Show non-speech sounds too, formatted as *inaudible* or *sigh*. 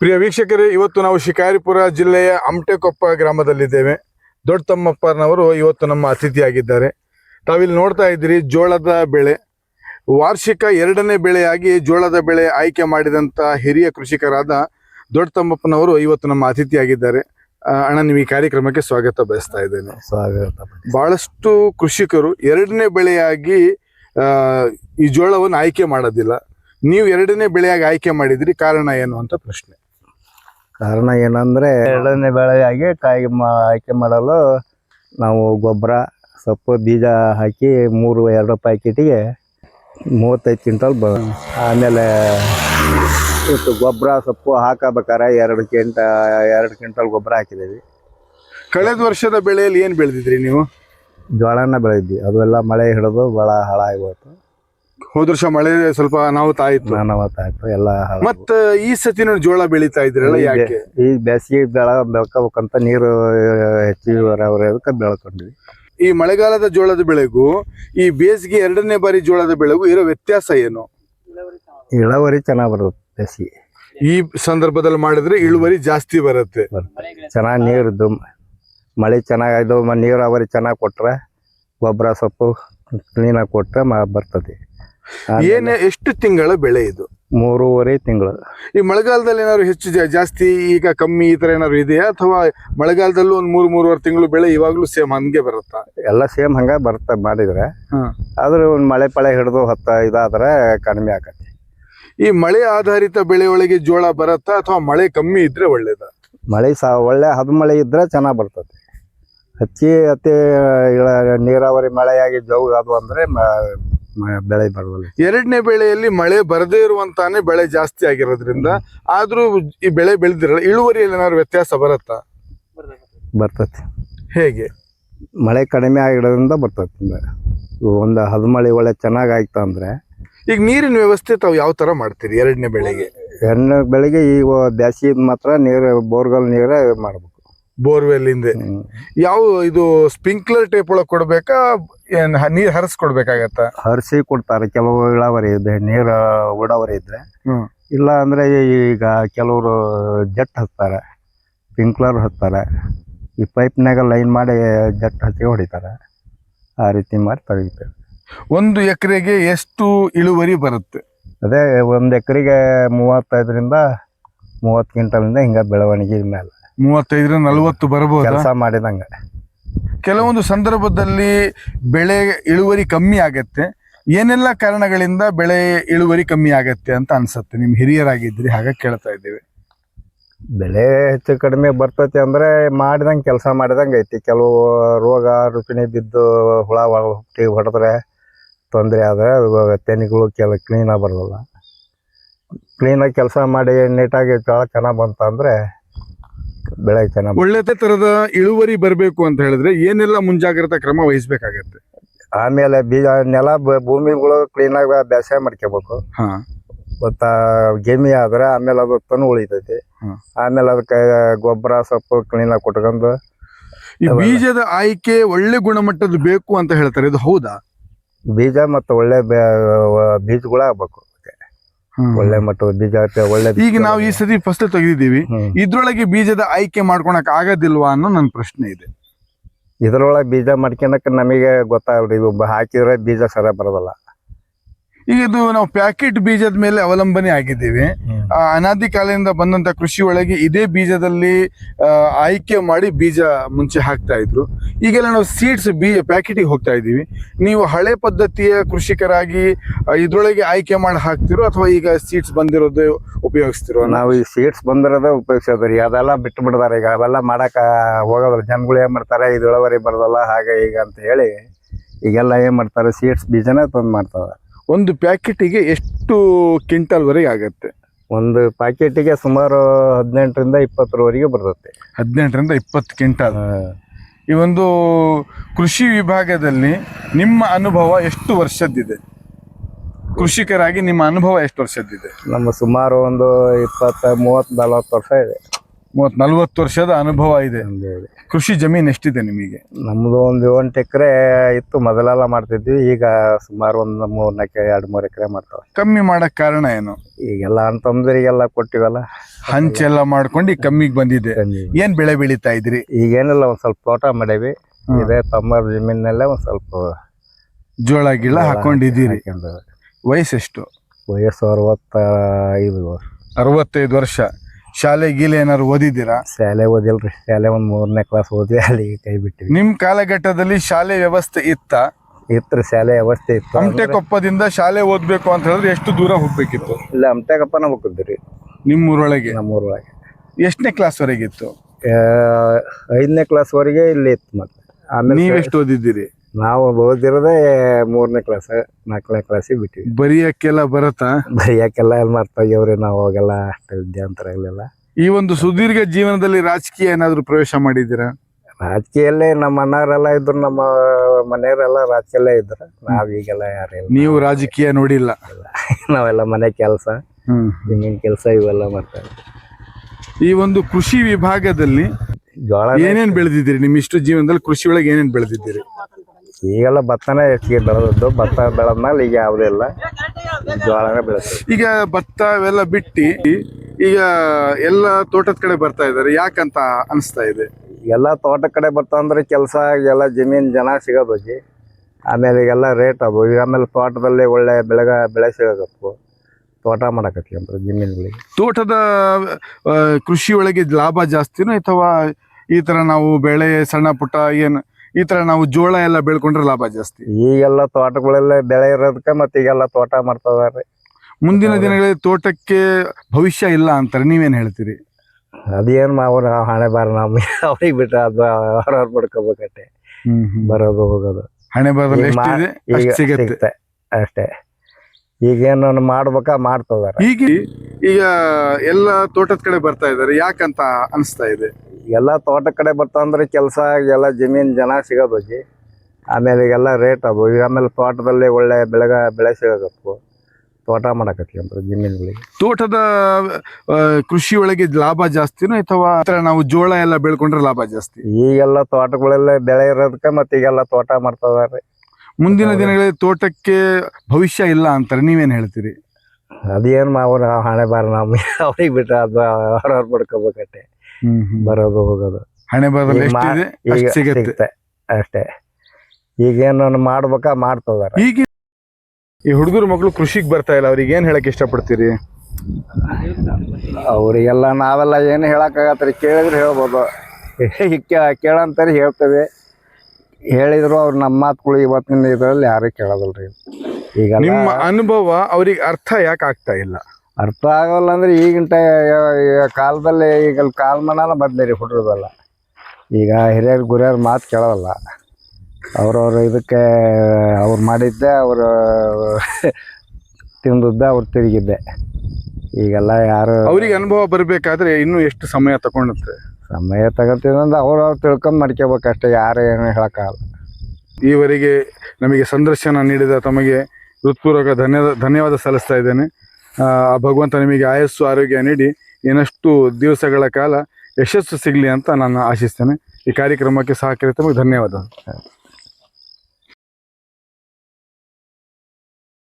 ಪ್ರಿಯ ವೀಕ್ಷಕರೇ ಇವತ್ತು ನಾವು ಶಿಕಾರಿಪುರ ಜಿಲ್ಲೆಯ ಅಮಟೆಕೊಪ್ಪ ಗ್ರಾಮದಲ್ಲಿದ್ದೇವೆ. ದೊಡ್ಡ ತಮ್ಮಪ್ಪನವರು ಇವತ್ತು ನಮ್ಮ ಅತಿಥಿಯಾಗಿದ್ದಾರೆ. ತಾವಿಲ್ಲಿ ನೋಡ್ತಾ ಇದ್ದೀರಿ ಜೋಳದ ಬೆಳೆ. ವಾರ್ಷಿಕ ಎರಡನೇ ಬೆಳೆಯಾಗಿ ಜೋಳದ ಬೆಳೆ ಆಯ್ಕೆ ಮಾಡಿದಂತ ಹಿರಿಯ ಕೃಷಿಕರಾದ ದೊಡ್ಡ ತಮ್ಮಪ್ಪನವರು ಇವತ್ತು ನಮ್ಮ ಅತಿಥಿಯಾಗಿದ್ದಾರೆ. ಅಣ್ಣ ನೀವು ಈ ಕಾರ್ಯಕ್ರಮಕ್ಕೆ ಸ್ವಾಗತ ಬಯಸ್ತಾ ಇದ್ದೇನೆ. ಸ್ವಾಗತ. ಬಹಳಷ್ಟು ಕೃಷಿಕರು ಎರಡನೇ ಬೆಳೆಯಾಗಿ ಈ ಜೋಳವನ್ನು ಆಯ್ಕೆ ಮಾಡೋದಿಲ್ಲ. ನೀವು ಎರಡನೇ ಬೆಳೆಯಾಗಿ ಆಯ್ಕೆ ಮಾಡಿದ್ರಿ ಕಾರಣ ಏನು ಅಂತ ಪ್ರಶ್ನೆ. ಕಾರಣ ಏನಂದ್ರೆ ಎರಡನೇ ಬೆಳೆಯಾಗಿ ಕಾಯಿ ಮಾ ಆಯ್ಕೆ ಮಾಡಲು ನಾವು ಗೊಬ್ಬರ ಸೊಪ್ಪು ಬೀಜ ಹಾಕಿ ಮೂರು ಎರಡು ಪ್ಯಾಕೆಟಿಗೆ ಮೂವತ್ತೈದು ಕ್ವಿಂಟಲ್ ಬ ಆಮೇಲೆ ಇಷ್ಟು ಗೊಬ್ಬರ ಸೊಪ್ಪು ಹಾಕಬೇಕಾರೆ ಎರಡು ಕ್ವಿಂಟ ಎರಡು ಕ್ವಿಂಟಲ್ ಗೊಬ್ಬರ ಹಾಕಿದ್ದೀವಿ. ಕಳೆದ ವರ್ಷದ ಬೆಳೆಯಲ್ಲಿ ಏನು ಬೆಳೆದಿದ್ರಿ ನೀವು? ಜೋಳನ ಬೆಳೆದ್ವಿ ಅದೆಲ್ಲ ಮಳೆ ಹಿಡಿದು ಭಾಳ ಹಾಳಾಗಿ ಹೋಯ್ತು. ಹೋದ ವರ್ಷ ಮಳೆ ಸ್ವಲ್ಪ ಅನಾಹುತ ಆಯ್ತು. ನಾನವತ್ತಾಯ್ತು ಎಲ್ಲ ಹಾಳಾಗಿ. ಮತ್ತ ಈ ಸತಿ ನೋಡಿ ಜೋಳ ಬೆಳಿತಾ ಇದ್ರಲ್ಲ ಯಾಕೆ? ಈ ಬೇಸಿಗೆ ಬೆಳ ಬೆಳ್ಕೋಬೇಕಂತ ನೀರು ಹೆಚ್ಚಿಗೆ ಅದಕ್ಕೆ ಬೆಳ್ಕೊಂಡ್ವಿ ಈ ಮಳೆಗಾಲದ ಜೋಳದ ಬೆಳೆಗೂ ಈ ಬೇಸಿಗೆ ಎರಡನೇ ಬಾರಿ ಜೋಳದ ಬೆಳೆಗೂ ಇರೋ ವ್ಯತ್ಯಾಸ ಏನು? ಇಳುವರಿ ಚೆನ್ನಾಗಿ ಬರುತ್ತೆ ಬೇಸಿಗೆ. ಈ ಸಂದರ್ಭದಲ್ಲಿ ಮಾಡಿದ್ರೆ ಇಳುವರಿ ಜಾಸ್ತಿ ಬರುತ್ತೆ. ಚೆನ್ನಾಗಿ ನೀರಿದ್ದು ಮಳೆ ಚೆನ್ನಾಗಾಯ್ದು ಮ ನೀರಾವರಿ ಚೆನ್ನಾಗಿ ಕೊಟ್ರೆ ಗೊಬ್ಬರ ಸೊಪ್ಪು ಕ್ಲೀನಾಗಿ ಕೊಟ್ರೆ ಮ ಬರ್ತದೆ. ಏನೇ ಎಷ್ಟು ತಿಂಗಳ ಬೆಳೆ ಇದು? ಮೂರುವರೆ ತಿಂಗಳು. ಈ ಮಳೆಗಾಲದಲ್ಲಿ ಏನಾದ್ರು ಹೆಚ್ಚು ಜಾಸ್ತಿ ಈಗ ಕಮ್ಮಿ ಈ ತರ ಏನಾದ್ರು ಇದೆಯಾ? ಅಥವಾ ಮಳೆಗಾಲದಲ್ಲೂ ಒಂದ್ ಮೂರು ಮೂರುವರೆ ತಿಂಗಳು ಬೆಳೆ ಇವಾಗ್ಲೂ ಸೇಮ್ ಹಂಗೆ ಬರುತ್ತಾ? ಎಲ್ಲ ಸೇಮ್ ಹಂಗ ಬರ್ತಾ ಮಾಡಿದ್ರೆ ಆದ್ರೆ ಒಂದು ಮಳೆ ಪಳೆ ಹಿಡಿದು ಹತ್ತ ಇದಾದ್ರೆ ಕಡಿಮೆ ಆಗತ್ತೆ ಈ ಮಳೆ ಆಧಾರಿತ ಬೆಳೆಯೊಳಗೆ ಜೋಳ ಬರುತ್ತಾ ಅಥವಾ ಮಳೆ ಕಮ್ಮಿ ಇದ್ರೆ ಒಳ್ಳೇದ? ಮಳೆ ಸಹ ಒಳ್ಳೆ ಹದ ಮಳೆ ಇದ್ರೆ ಚೆನ್ನಾಗಿ ಬರ್ತದೆ. ಹಚ್ಚಿ ಅತಿ ನೀರಾವರಿ ಮಳೆಯಾಗಿ ಜೋಗ ಅದು ಅಂದ್ರೆ ಬೆಳೆ ಬರೋದಿಲ್ಲ ಎರಡನೇ ಬೆಳೆಯಲ್ಲಿ ಮಳೆ ಬರದೇ ಇರುವಂತಾನೆ ಬೆಳೆ ಜಾಸ್ತಿ ಆಗಿರೋದ್ರಿಂದ ಆದ್ರೂ ಈ ಬೆಳೆ ಬೆಳೆದಿರಲ್ಲ ಇಳುವರಿಯಲ್ಲಿ ಏನಾದ್ರು ವ್ಯತ್ಯಾಸ ಬರುತ್ತಾ? ಬರ್ತತಿ. ಹೇಗೆ? ಮಳೆ ಕಡಿಮೆ ಆಗಿರೋದ್ರಿಂದ ಬರ್ತತಿ ಒಂದು ಹದ ಮಳೆ ಒಳ್ಳೆ ಚೆನ್ನಾಗಿ ಆಯ್ತು ಅಂದ್ರೆ ಈಗ ನೀರಿನ ವ್ಯವಸ್ಥೆ ತಾವು ಯಾವ ತರ ಮಾಡ್ತೀರಿ ಎರಡನೇ ಬೆಳೆಗೆ? ಎರಡನೇ ಬೆಳೆಗೆ ಈಗ ಬ್ಯಾಸಿಗೆ ಮಾತ್ರ ನೀರು ಬೋರ್ಗಲ್ ನೀರೇ ಮಾಡ್ಬೇಕು. ಬೋರ್ವೆಲ್ ಹಿಂದೆ. ಯಾವ ಇದು ಸ್ಪ್ರಿಂಕ್ಲರ್ ಟೈಪ್ ಒಳಗೆ ಕೊಡ್ಬೇಕಾ ಏನ್ ಹ- ನೀರ್ ಹರ್ಸಿ ಹರಿಸಿ ಕೊಡ್ತಾರೆ. ಕೆಲವು ಇಳಾವರಿ ಇದೆ ನೀರು ಉಡಾವರಿ ಇದ್ರೆ. ಹ್ಮ್. ಇಲ್ಲ ಅಂದ್ರೆ ಈಗ ಕೆಲವರು ಜಟ್ ಹಚ್ತಾರೆ ಸ್ಪ್ರಿಂಕ್ಲರ್ ಹಚ್ತಾರೆ. ಈ ಪೈಪ್ನಾಗ ಲೈನ್ ಮಾಡಿ ಜಟ್ ಹಚ್ಚಿ ಹೊಡಿತಾರೆ. ಆ ರೀತಿ ಮಾಡಿ ತೆಗಿತಾರೆ ಒಂದು ಎಕರೆಗೆ ಎಷ್ಟು ಇಳುವರಿ ಬರುತ್ತೆ? ಅದೇ ಒಂದು ಎಕರೆಗೆ ಮೂವತ್ತೈದರಿಂದ ಮೂವತ್ತು ಕ್ವಿಂಟಲಿಂದ ಹಿಂಗೆ ಬೆಳವಣಿಗೆ ಮೇಲೆ. ಮೂವತ್ತೈದರಿಂದ ನಲವತ್ತು ಬರಬಹುದು ಕೆಲಸ ಮಾಡಿದಂಗೆ. ಕೆಲವೊಂದು ಸಂದರ್ಭದಲ್ಲಿ ಬೆಳೆ ಇಳುವರಿ ಕಮ್ಮಿ ಆಗತ್ತೆ. ಏನೆಲ್ಲ ಕಾರಣಗಳಿಂದ ಬೆಳೆ ಇಳುವರಿ ಕಮ್ಮಿ ಆಗತ್ತೆ ಅಂತ ಅನ್ಸತ್ತೆ. ನಿಮ್ಮ ಹಿರಿಯರಾಗಿದ್ರಿ ಹಾಗೆ ಕೇಳ್ತಾ ಇದ್ದೀವಿ. ಬೆಳೆ ಹೆಚ್ಚು ಕಡಿಮೆ ಬರ್ತೈತಿ ಅಂದ್ರೆ ಮಾಡಿದಂಗೆ ಕೆಲಸ ಮಾಡಿದಂಗೆ ಐತಿ. ಕೆಲವು ರೋಗ ರುಪಿಣಿ ಬಿದ್ದು ಹುಳ ಹುಟ್ಟಿ ಹೊಡೆದ್ರೆ ತೊಂದರೆ ಆದರೆ ಅದು ತೆನಿಗಳು ಕೆಲ ಕ್ಲೀನಾಗಿ ಬರೋಲ್ಲ. ಕ್ಲೀನಾಗಿ ಕೆಲಸ ಮಾಡಿ ನೀಟಾಗಿ ಕಳ ಚೆನ್ನಾಗಿ ಬಂತು ಅಂದರೆ ಬೆಳೆ ಚೆನ್ನಾಗಿ ಒಳ್ಳೆ ತರದ ಇಳುವರಿ ಬರಬೇಕು ಅಂತ ಹೇಳಿದ್ರೆ ಏನೆಲ್ಲ ಮುಂಜಾಗ್ರತಾ ಕ್ರಮ ವಹಿಸ್ಬೇಕಾಗತ್ತೆ? ಆಮೇಲೆ ಬೀಜ ನೆಲ ಭೂಮಿಗಳು ಕ್ಲೀನಾಗಿ ಬೇಸಾಯ ಮಾಡ್ಕೋಬೇಕು. ಹಾ. ಮತ್ತು ಗೆಮಿ ಆದ್ರೆ ಆಮೇಲೆ ಅದು ತನು ಉಳಿತೈತಿ. ಆಮೇಲೆ ಅದಕ್ಕೆ ಗೊಬ್ಬರ ಸೊಪ್ಪು ಕ್ಲೀನಾಗಿ ಕೊಟ್ಕೊಂಡು ಈ ಬೀಜದ ಆಯ್ಕೆ ಒಳ್ಳೆ ಗುಣಮಟ್ಟದ ಬೇಕು ಅಂತ ಹೇಳ್ತಾರೆ. ಇದು ಹೌದಾ? ಬೀಜ ಮತ್ತು ಒಳ್ಳೆ ಬೀಜಗಳಾಗಬೇಕು ಬೀಜಗಳು ಆಗ್ಬೇಕು. ಒಳ್ಳೆ ಮಟ್ಟ ಬೀಜ ಒಳ್ಳೆ ಈಗ ನಾವು ಈ ಸತಿ ಫಸ್ಟ್ ತೆಗೆದಿದ್ದೀವಿ. ಇದ್ರೊಳಗೆ ಬೀಜದ ಆಯ್ಕೆ ಮಾಡ್ಕೊಳಕ್ ಆಗೋದಿಲ್ವಾ ಅನ್ನೋ ನನ್ನ ಪ್ರಶ್ನೆ ಇದೆ. ಇದ್ರೊಳಗೆ ಬೀಜ ಮಾಡ್ಕೊಳಕ್ ನಮಗೆ ಗೊತ್ತಾಗಲ್ರಿ ಬ- ಹಾಕಿದ್ರೆ ಬೀಜ ಸರಿಯಾಗಿ ಬರೋದಲ್ಲ. ಈಗ ಇದು ನಾವು ಪ್ಯಾಕೆಟ್ ಬೀಜದ ಮೇಲೆ ಅವಲಂಬನೆ ಆಗಿದ್ದೀವಿ. ಆ, ಅನಾದಿ ಕಾಲದಿಂದ ಬಂದಂತ ಕೃಷಿ ಒಳಗೆ ಇದೇ ಬೀಜದಲ್ಲಿ ಆಯ್ಕೆ ಮಾಡಿ ಬೀಜ ಮುಂಚೆ ಹಾಕ್ತಾ ಇದ್ರು. ಈಗೆಲ್ಲ ನಾವು ಸೀಡ್ಸ್ ಬೀಜ ಪ್ಯಾಕೆಟಿಗೆ ಹೋಗ್ತಾ ಇದ್ದೀವಿ. ನೀವು ಹಳೆ ಪದ್ಧತಿಯ ಕೃಷಿಕರಾಗಿ ಇದ್ರೊಳಗೆ ಆಯ್ಕೆ ಮಾಡಿ ಹಾಕ್ತಿರೋ ಅಥವಾ ಈಗ ಸೀಡ್ಸ್ ಬಂದಿರೋದು ಉಪಯೋಗಿಸ್ತಿರೋ? ನಾವು ಈ ಸೀಡ್ಸ್ ಬಂದಿರೋದ ಉಪಯೋಗಿಸೋದ್ರಿ. ಅದೆಲ್ಲ ಬಿಟ್ಟು ಬಿಡ್ತಾರೆ ಈಗ ಅವೆಲ್ಲ ಮಾಡಕ ಹೋಗೋದ್ರ ಜನಗಳು ಏನ್ ಮಾಡ್ತಾರೆ? ಇದು ಇಳುವರಿ ಬರೋದಲ್ಲ ಹಾಗೆ ಈಗ ಅಂತ ಹೇಳಿ ಈಗೆಲ್ಲ ಏನ್ ಮಾಡ್ತಾರೆ? ಸೀಡ್ಸ್ ಬೀಜನೇ ತಂದು ಮಾಡ್ತಾರೆ. ಒಂದು ಪ್ಯಾಕೆಟಿಗೆ ಎಷ್ಟು ಕ್ವಿಂಟಲ್ವರೆಗೆ ವರೆಗೆ ಆಗತ್ತೆ? ಒಂದು ಪ್ಯಾಕೆಟಿಗೆ ಸುಮಾರು ಹದಿನೆಂಟರಿಂದ ಇಪ್ಪತ್ತರವರೆಗೆ ಬರ್ತದೆ. ಹದಿನೆಂಟರಿಂದ ಇಪ್ಪತ್ತು ಕ್ವಿಂಟಲ್. ಈ ಒಂದು ಕೃಷಿ ವಿಭಾಗದಲ್ಲಿ ನಿಮ್ಮ ಅನುಭವ ಎಷ್ಟು ವರ್ಷದ್ದಿದೆ? ಕೃಷಿಕರಾಗಿ ನಿಮ್ಮ ಅನುಭವ ಎಷ್ಟು ವರ್ಷದ್ದಿದೆ? ನಮ್ಮ ಸುಮಾರು ಒಂದು ಇಪ್ಪತ್ತ ಮೂವತ್ತು ನಲವತ್ತು ವರ್ಷ ಇದೆ. ಮೂವತ್ ನಲ್ವತ್ತು ವರ್ಷದ ಅನುಭವ ಇದೆ. ಒಂದು ಕೃಷಿ ಜಮೀನ್ ಎಷ್ಟಿದೆ ನಿಮಗೆ? ನಮ್ದು ಒಂದು ಏಳೆಂಟು ಎಕರೆ ಇತ್ತು ಮೊದಲೆಲ್ಲ ಮಾಡ್ತಿದ್ವಿ ಈಗ ಸುಮಾರು ಒಂದು ಮೂರು ನಾಲ್ಕು ಎರಡು ಮೂರು ಎಕರೆ ಮಾಡ್ತಾವ. ಕಮ್ಮಿ ಮಾಡಕ್ ಕಾರಣ ಏನು? ಈಗೆಲ್ಲ ಅಂತಂದ್ರಿಗೆಲ್ಲ ಕೊಟ್ಟಿವಲ್ಲ. ಹಂಚೆಲ್ಲ ಮಾಡ್ಕೊಂಡು ಈಗ ಕಮ್ಮಿಗೆ ಬಂದಿದೆ. ಏನ್ ಬೆಳೆ ಬೆಳೀತಾ ಇದ್ರಿ? ಈಗೇನಿಲ್ಲ ಒಂದ್ ಸ್ವಲ್ಪ ತೋಟ ಮಾಡೇವಿ. ಇದೇ ತಮ್ಮರ ಜಮೀನಲ್ಲೇ ಒಂದ್ ಸ್ವಲ್ಪ ಜೋಳ ಗಿಳ ಹಾಕೊಂಡಿದ್ದೀರಿ. ವಯಸ್ಸು ವಯಸ್ಸೆಷ್ಟು? ವಯಸ್ಸು ಅರವತ್ತ ಐದು ಅರವತ್ತೈದು ವರ್ಷ. ಶಾಲೆ ಗೀಲೆ ಏನಾದ್ರು ಓದಿದ್ದೀರಾ? ಶಾಲೆ ಓದಿಲ್ರಿ. ಶಾಲೆ ಒಂದ್ ಮೂರನೇ ಕ್ಲಾಸ್ ಓದಿ ಅಲ್ಲಿ ಕೈ ಬಿಟ್ಟಿವಿ. ನಿಮ್ ಕಾಲಘಟ್ಟದಲ್ಲಿ ಶಾಲೆ ವ್ಯವಸ್ಥೆ ಇತ್ತ? ಇತ್ತು ಶಾಲೆ ವ್ಯವಸ್ಥೆ ಇತ್ತು. ಅಮಟೆಕೊಪ್ಪದಿಂದ ಶಾಲೆ ಓದ್ಬೇಕು ಅಂತ ಹೇಳಿದ್ರೆ ಎಷ್ಟು ದೂರ ಹೋಗ್ಬೇಕಿತ್ತು? ಇಲ್ಲ ಅಮಟೆಗಪ್ಪನ ಹೋಗಿದ್ರಿ ನಿಮ್ಮೂರೊಳಗೆ? ನಮ್ಮೂರೊಳಗೆ. ಎಷ್ಟನೇ ಕ್ಲಾಸ್ ವರೆಗಿತ್ತು ಐದನೇ ಕ್ಲಾಸ್ ವರೆಗೆ ಇಲ್ಲಿ ಇತ್ತು ಮತ್ತೆ. ಆಮೇಲೆ ನೀವೆಷ್ಟು ಓದಿದ್ದೀರಿ? ನಾವು ಓದಿರೋದೇ ಮೂರನೇ ಕ್ಲಾಸ್ ನಾಲ್ಕನೇ ಕ್ಲಾಸಿಗೆ ಬಿಟ್ಟಿವಿ. ಬರೆಯಕ್ಕೆಲ್ಲ ಬರತ್ತಾ? ಬರೆಯಕ್ಕೆಲ್ಲ ಮಾಡ್ತಾ ಮಾಡ್ತಾವ್ರಿ ನಾವು ಅವಾಗೆಲ್ಲ ಅಷ್ಟು ವಿದ್ಯಾಂತರ ಇಲ್ಲೆಲ್ಲ ಈ ಒಂದು ಸುದೀರ್ಘ ಜೀವನದಲ್ಲಿ ರಾಜಕೀಯ ಏನಾದ್ರು ಪ್ರವೇಶ ಮಾಡಿದ್ದೀರಾ? ರಾಜಕೀಯಲ್ಲೇ ನಮ್ಮ ಅಣ್ಣವರೆಲ್ಲ ಇದ್ರು ನಮ್ಮ ಮನೆಯವರೆಲ್ಲ ರಾಜಕೀಯಲ್ಲೇ ಇದ್ರು. ನಾವೀಗೆಲ್ಲ ಯಾರಿಲ್ಲ ನೀವು ರಾಜಕೀಯ ನೋಡಿಲ್ಲ. ನಾವೆಲ್ಲ ಮನೆ ಕೆಲಸ ಹ್ಮ್. ಕೆಲಸ ಇವೆಲ್ಲ ಮಾಡ್ತೇವೆ ಈ ಒಂದು ಕೃಷಿ ವಿಭಾಗದಲ್ಲಿ ಜೋಳ ಏನೇನ್ ಬೆಳೆದಿದ್ದೀರಿ? ನಿಮ್ಮ ಇಷ್ಟು ಜೀವನದಲ್ಲಿ ಕೃಷಿ ಒಳಗೆ ಏನೇನ್ ಬೆಳೆದಿದ್ದೀರಿ? ಈಗೆಲ್ಲ ಭತ್ತನೇ ಹೆಚ್ಚಿಗೆ ಬೆಳೆದದ್ದು. ಭತ್ತ ಬೆಳೆದ್ಮೇಲೆ ಈಗ ಯಾವುದೂ ಇಲ್ಲ. ಜೋಳನೇ ಬೆಳೆಸ್ತೀವಿ. ಈಗ ಭತ್ತ ಅವೆಲ್ಲ ಬಿಟ್ಟು ಈಗ ಎಲ್ಲ ತೋಟದ ಕಡೆ ಬರ್ತಾ ಇದ್ದಾರೆ. ಯಾಕಂತ ಅನಿಸ್ತಾ ಇದೆ? ಎಲ್ಲ ತೋಟ ಕಡೆ ಬರ್ತಾವಂದ್ರೆ ಕೆಲಸ ಎಲ್ಲ ಜಮೀನ್ ಜನ ಸಿಗೋದಿ ಆಮೇಲೆ ಈಗೆಲ್ಲ ರೇಟ್ ಅದು. ಈಗ ಆಮೇಲೆ ತೋಟದಲ್ಲಿ ಒಳ್ಳೆ ಬೆಳೆಗ ಬೆಳೆ ಸಿಗಬೇಕು ತೋಟ ಮಾಡಕತ್ತಿ ಅಂದ್ರೆ ಜಮೀನುಗಳಿಗೆ. ತೋಟದ ಕೃಷಿ ಒಳಗೆ ಲಾಭ ಜಾಸ್ತಿನೂ ಅಥವಾ ಈ ತರ ನಾವು ಬೆಳೆ ಸಣ್ಣ ಪುಟ್ಟ ಏನ್ ಈ ತರ ನಾವು ಜೋಳ ಎಲ್ಲ ಬೆಳ್ಕೊಂಡ್ರೆ ಲಾಭ ಜಾಸ್ತಿ. ಈಗೆಲ್ಲ ತೋಟಗಳೆಲ್ಲ ಬೆಳೆ ಇರೋದಕ್ಕೆ ಮತ್ತೆ ಈಗೆಲ್ಲ ತೋಟ ಮಾಡ್ತಾವ್ರಿ. ಮುಂದಿನ ದಿನಗಳಲ್ಲಿ ತೋಟಕ್ಕೆ ಭವಿಷ್ಯ ಇಲ್ಲ ಅಂತಾರೆ ನೀವೇನ್ ಹೇಳ್ತೀರಿ? ಅದೇನ್ ಮಾವು ನಾವು ಹಣೆ ಬಾರ ನಮ್ಮ ಅವ್ರಿಗೆ ಬಿಟ್ರೆ ಅದು ಅವ್ರವ್ರು ಪಡ್ಕೋಬೇಕಟ್ಟೆ ಬರೋದು ಹೋಗೋದು. ಹಣೆ ಬರದಲ್ಲಿ ಈಗ ಅಷ್ಟೇ ಈಗೇನು ಮಾಡ್ಬೇಕಾ ಮಾಡ್ತದಾರ. ಈಗ ಈಗ ಎಲ್ಲ ತೋಟದ ಕಡೆ ಬರ್ತಾ ಇದಾರೆ ಯಾಕಂತ ಅನಿಸ್ತಾ ಇದೆ? ಎಲ್ಲ ತೋಟ ಕಡೆ ಬರ್ತಾವಂದ್ರೆ ಕೆಲಸ ಎಲ್ಲ ಜಮೀನ್ ಜನ ಸಿಗೋದು ಹೋಗಿ ಆಮೇಲೆ ಈಗೆಲ್ಲ ರೇಟ್ ಅದು. ಈಗ ಆಮೇಲೆ ತೋಟದಲ್ಲಿ ಒಳ್ಳೆ ಬೆಳೆಗ ಬೆಳೆ ಸಿಗಬೇಕು ತೋಟ ಮಾಡಕತ್ತಿ ಅಂದ್ರೆ ಜಮೀನುಗಳಿಗೆ. ತೋಟದ ಕೃಷಿ ಒಳಗೆ ಲಾಭ ಜಾಸ್ತಿನೂ ಅಥವಾ ನಾವು ಜೋಳ ಎಲ್ಲ ಬೆಳ್ಕೊಂಡ್ರೆ ಲಾಭ ಜಾಸ್ತಿ? ಈಗೆಲ್ಲ ತೋಟಗಳೆಲ್ಲ ಬೆಳೆ ಇರೋದಕ್ಕೆ ಮತ್ತೆ ಈಗೆಲ್ಲ ತೋಟ ಮಾಡ್ತಾವ್ರಿ ಮುಂದಿನ ದಿನಗಳಲ್ಲಿ ತೋಟಕ್ಕೆ ಭವಿಷ್ಯ ಇಲ್ಲ ಅಂತಾರೆ. ನೀವೇನು ಹೇಳ್ತೀರಿ? ಅದೇನು ಅವ್ರು ಹಣೆ ಬಾರ ನಾವು *laughs* ಅವ್ರಿಗೆ ಬಿಟ್ಟರೆ ಅದು ಅವ್ರವ್ರು ಪಡ್ಕೋಬೇಕಟ್ಟೆ ಬರೋದು ಹೋಗೋದು. ಹಣೆ ಬರದಲ್ಲಿ ಈಗ ಮಾ- ಎಷ್ಟಿದೆ? ಈಗ ಅಷ್ಟು ಸಿಗತ್ತೆ. ಸಿಗ್ತೆ ಅಷ್ಟೇ. ಈಗೇನು ಮಾಡ್ಬೇಕಾ ಮಾಡ್ತದಾರ. ಈಗ ಈ ಹುಡುಗರು ಮಕ್ಕಳು ಕೃಷಿಗೆ ಬರ್ತಾ ಇಲ್ಲ ಅವ್ರಿಗೆ ಏನ್ ಹೇಳಕ್ ಇಷ್ಟಪಡ್ತೀರಿ? ಅವರಿಗೆಲ್ಲ ನಾವೆಲ್ಲ ಏನು ಹೇಳಕ್ಕಾಗತ್ರಿ ಕೇಳಿದ್ರೆ ಹೇಳ್ಬೋದು. ಕೇಳಂತಾರೆ ಹೇಳ್ತೇವೆ. ಹೇಳಿದ್ರು ಅವ್ರು ನಮ್ಮ ಮಾತುಗಳು ಇವತ್ತಿನ ಇದರಲ್ಲಿ ಯಾರು ಕೇಳೋದಲ್ರಿ. ಈಗ ನಿಮ್ಮ ಅನುಭವ ಅವ್ರಿಗೆ ಅರ್ಥ ಯಾಕೆ ಆಗ್ತಾ ಇಲ್ಲ? ಅರ್ಥ ಆಗೋಲ್ಲ ಅಂದರೆ ಈಗಿನ ಟೈ ಕಾಲದಲ್ಲಿ ಈಗ ಕಾಲಮಾನ ರೀ ಹುಡುಗರೆಲ್ಲ ಈಗ ಹಿರಿಯರು ಗುರಿಯರ ಮಾತು ಕೇಳೋಲ್ಲ. ಅವ್ರವ್ರ ಇದಕ್ಕೆ ಅವ್ರು ಮಾಡಿದ್ದೆ ಅವರು ತಿಂದದ್ದೆ ಅವ್ರು ತಿರುಗಿದ್ದೆ. ಈಗೆಲ್ಲ ಯಾರು ಅವ್ರಿಗೆ ಅನುಭವ ಬರಬೇಕಾದ್ರೆ ಇನ್ನೂ ಎಷ್ಟು ಸಮಯ ತಗೊಳುತ್ತೆ ಸಮಯ ತಗೋತೀನಂದ್ರೆ ಅವ್ರು ಅವ್ರು ತಿಳ್ಕೊಂಡ್ ಮಾಡ್ಕೋಬೇಕಷ್ಟೇ ಯಾರು ಏನು ಹೇಳೋಕ್ಕಾಗಲ್ಲ. ಈವರೆಗೆ ನಮಗೆ ಸಂದರ್ಶನ ನೀಡಿದ ತಮಗೆ ಹೃತ್ಪೂರ್ವಕ ಧನ್ಯವಾದ ಧನ್ಯವಾದ ಸಲ್ಲಿಸ್ತಾ ಇದ್ದೇನೆ. ಭಗವಂತ ನಿಮಗೆ ಆಯಸ್ಸು, ಆರೋಗ್ಯ ನೀಡಿ ಇನ್ನಷ್ಟು ದಿವಸಗಳ ಕಾಲ ಯಶಸ್ಸು ಸಿಗಲಿ ಅಂತ ನಾನು ಆಶಿಸ್ತೇನೆ. ಈ ಕಾರ್ಯಕ್ರಮಕ್ಕೆ ಸಹಕರಿತ ಧನ್ಯವಾದ